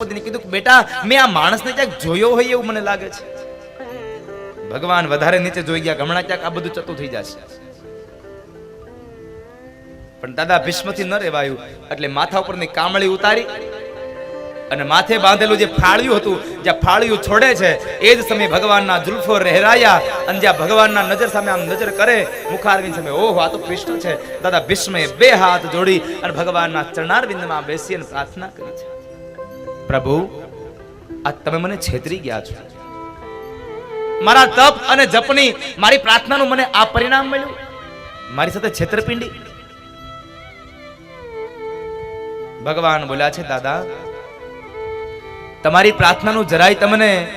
દ્રૌપદીને કીધું બેટા, મેં આ માણસને ક્યાંક જોયો હોય એવું મને લાગે છે. ભગવાન વધારે નીચે જોઈ ગયા, હમણાં ક્યાંક આ બધું ચતું થઈ જશે. પણ દાદા, ભીષ્મથી ન રેવાયું, એટલે માથા ઉપરની કામળી ઉતારી અને માથે બાંધેલું જે ફાળિયું હતું, જ્યાં ફાળિયું છોડે છે, એ જ સમયે ભગવાનના જુલ્ફો રહેરાયા અને જ્યાં ભગવાનના નજર સામે આમ નજર કરે, મુખારવિંદ સામે, ઓહો, આ તો કૃષ્ણ છે. દાદા, ભીષ્મએ બે હાથ જોડી અને ભગવાનના ચરણારવિંદમાં બેસી અને પ્રાર્થના કરી છે. પ્રભુ, આ તમે મને છેતરી ગયા છો. મારા તપ અને જપની, મારી પ્રાર્થનાનું મને આ પરિણામ મળ્યું? મારી સાથે છેતરપિંડી? ભગવાન બોલ્યા છે, દાદા, તમારી પ્રાર્થનાનું જરાય તમને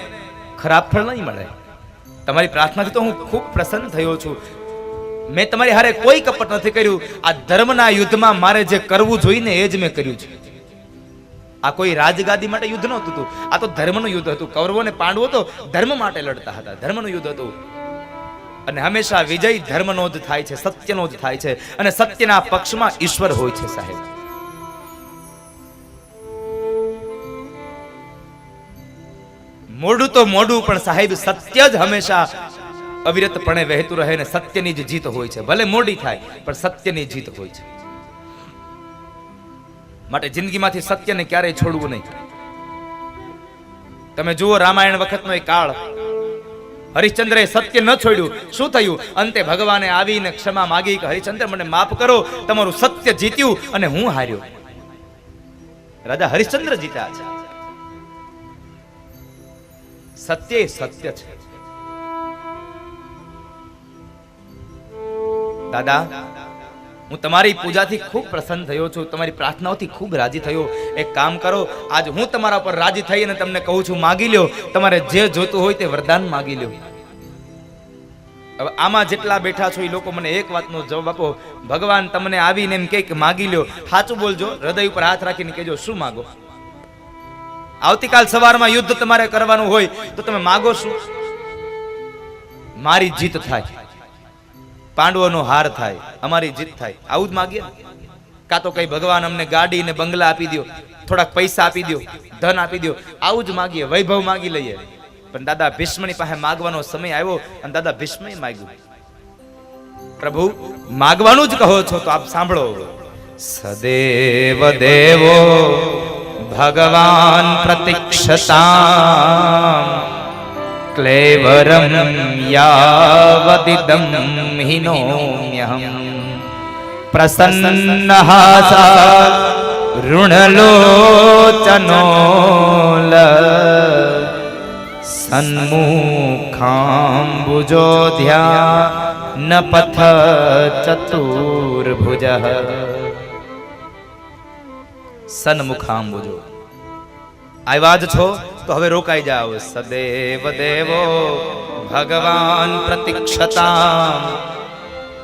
ખરાબ ફળ નહીં મળે. તમારી પ્રાર્થનાથી તો હું ખૂબ પ્રસન્ન થયો છું. મેં તમારી હારે કોઈ કપટ નથી કર્યું. આ ધર્મના યુદ્ધમાં મારે જે કરવું જોઈને એ જ મેં કર્યું છે. આ કોઈ રાજગાદી માટે યુદ્ધ નહોતું હતું આ તો ધર્મનું યુદ્ધ હતું. કૌરવો ને પાંડવો તો ધર્મ માટે લડતા હતા. ધર્મનું યુદ્ધ હતું. અને હંમેશા વિજય ધર્મનો જ થાય છે, સત્યનો જ થાય છે. અને સત્યના પક્ષમાં ઈશ્વર હોય છે, સાહેબ. મોઢું તો મોઢું, પણ સાહેબ, સત્ય જ હંમેશા અવિરતપણે વહેતું રહે ને સત્યની જ જીત હોય છે. ભલે મોડી થાય, પણ સત્યની જીત હોય છે. માટે જિંદગીમાંથી સત્યને ક્યારેય છોડવું નહીં. તમે જુઓ, રામાયણ વખતનો એ કાળ. હરિશ્ચંદ્રએ સત્ય ન છોડ્યું. શું થયું? અંતે ભગવાને આવીને ક્ષમા માગી કે, હરિશ્ચંદ્ર, મને માફ કરો. તમારું સત્ય જીત્યું અને હું હાર્યો. રાજા હરિશ્ચંદ્ર જીત્યા છે. સત્ય સત્ય છે. દાદા હું તમારી પૂજાથી ખૂબ પ્રસન્ન થયો છું, તમારી પ્રાર્થનાઓથી ખૂબ રાજી થયો. એક કામ કરો, આજ હું તમારા પર રાજી થઈ અને તમને કહું છું, માગી લ્યો. તમારે જે જોતું હોય તે વરદાન માગી લ્યો. હવે આમાં જેટલા બેઠા છો એ લોકો મને એક વાતનો જવાબ આપો. ભગવાન તમને આવીને એમ કે માગી લ્યો. સાચું બોલજો, હૃદય ઉપર હાથ રાખીને કહેજો, શું માગો? આવતીકાલ સવારમાં યુદ્ધ તમારે કરવાનું હોય તો તમે માગો શું? મારી જીત થાય. પાંડવોનો હાર થાય, અમારી જીત થાય. આવું જ માગીએ કાં તો કઈ ભગવાન અમને ગાડી ને બંગલા આપી દો થોડાક પૈસા આપી દો ધન આપી દો આવું જ માગીએ, વૈભવ માગી લઈએ. પણ દાદા ભીષ્મની પાસે માગવાનો સમય આવ્યો અને દાદા ભીષ્મએ માગ્યું. પ્રભુ, માગવાનું જ કહો છો તો આપ સાંભળો. સદેવ દેવો ભગવાન પ્રતિક્ષતા ક્લેવરમ યાવદિદમ હિનોમ્યહમ પ્રસન્નહાસા ઋણલોચનોલ સન્મુખાંબુજોધ્યા ન પથ ચતુર્ભુજ સન્મુખાંબુજો આવ્યા જ છો? તો હવે રોકાઈ જાઓ. સદેવ દેવો, ભગવાન પ્રતિક્ષતા.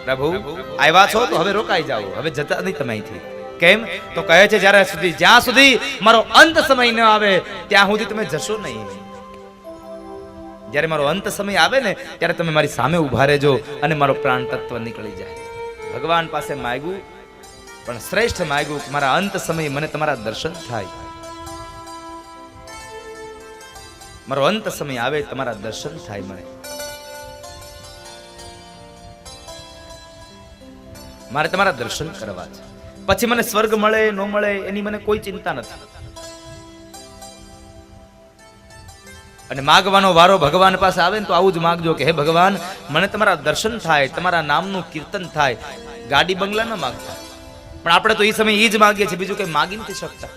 પ્રભુ, આવ્યા છો? તો હવે રોકાઈ જાઓ. હવે જતા નહીં તમે અહીંથી. કેમ? તો કહે છે, જ્યારે સુધી, જ્યાં સુધી મારો અંત સમય ન આવે, ત્યાં સુધી તમે જશો નહીં. જ્યારે મારો અંત સમય આવે ને, ત્યારે તમે મારી સામે ઊભા રહેજો અને મારો પ્રાણ તત્વ નીકળી જાય. ભગવાન પાસે માગ્યું, પણ શ્રેષ્ઠ માગ્યું, મારા અંત સમયે મને તમારા દર્શન થાય. મારો અંત સમય આવે, તમારા દર્શન થાય મને. મારે તમારા દર્શન કરવા છે. પછી મને સ્વર્ગ મળે, ન મળે, એની મને કોઈ ચિંતા નથી. અને માગવાનો વારો ભગવાન પાસે આવે ને તો આવું જ માગજો કે, હે ભગવાન, મને તમારા દર્શન થાય, તમારા નામનું કીર્તન થાય. ગાડી બંગલા ન માગતા. પણ આપણે તો એ સમય એ જ માગીએ છીએ, બીજું કઈ માગી નથી શકતા.